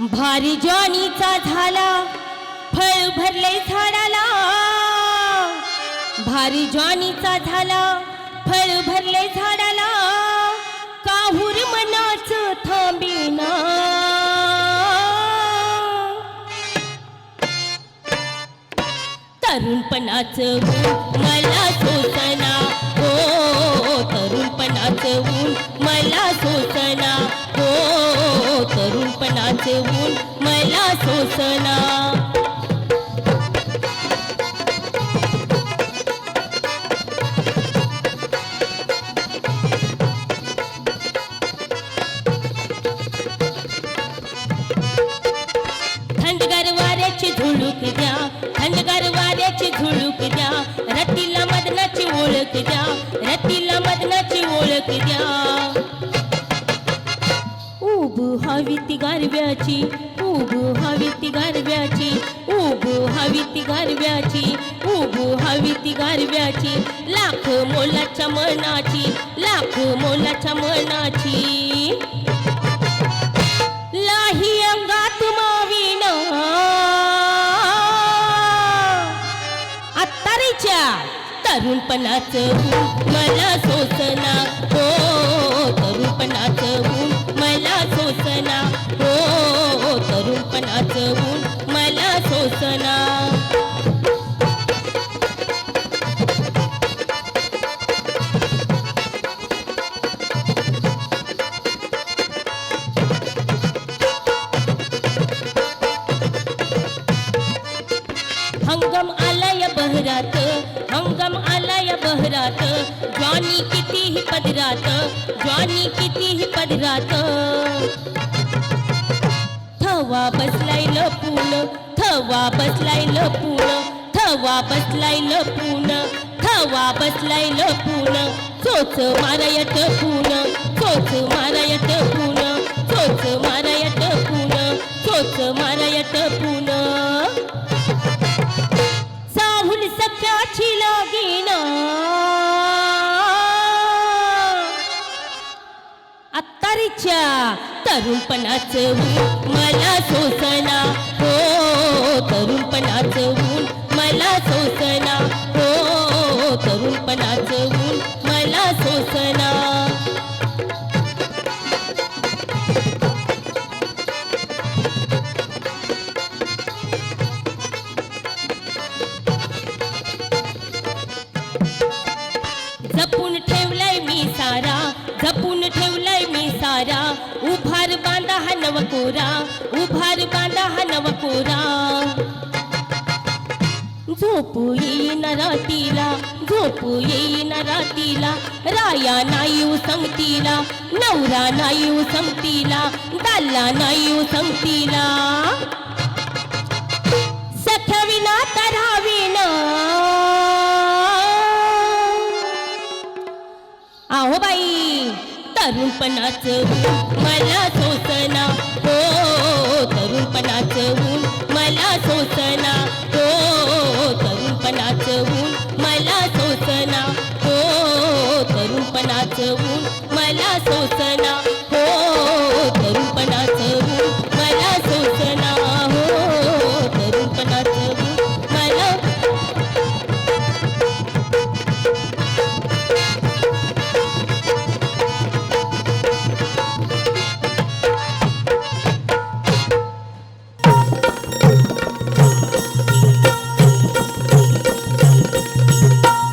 भारी ज्वानीचा झाला. फळ भरले झाडाला. भारी ज्वानीचा झाला. फळ भरले झाडाला. काहूर मनाच थांबेना. तरुणपणाचं ऊन तरुणपणाचं मला सोसला. गारव्याची उभू हवी ती गारव्याची उब हवी ती गारव्याची उब हवी ती गारव्याची लाख मोलाच्या मनाची लाख मोलाच्या मनाची. लाही अंगात माविना आत्तारीच्या तरुणपणाचं मला सोसना. हो तरुणपणाचं मला सोसना. हंगम आलाय बहरात हंगम आलाय बहरात ज्वानी कितीही पदरात ज्वानी कितीही पदरात। थवा बसलाय लपून थवा बसलाय लपून थवा बसलाय लपून थवा बसलाय लपून चोच माराय टपून चोच माराय टपून चोच माराय टपून चोच माराय टपून साहुल सख्याची लागीन. अत्तारीच्या तरुणपणाचं मला सोसना. हो तरुणपणाचं ऊन मला सोसना. हो तरुणपणाचं ऊन मला सोसना. जपून ठेवलाय मी सारा जपून ठेवलाय मी सारा. उभार बांधा हा नवकोरा उभार बांधा हा नवकोरा. झोप येईन रातीला झोप येईन रातीला. राया नाही संगतीला नवरा नायू संगतीला दाल्ला नायू संगतीला सख्या विना तराविना आहो बाई तरुणपणाचं मला सोसना हो. नाचवून मला सोसना. हो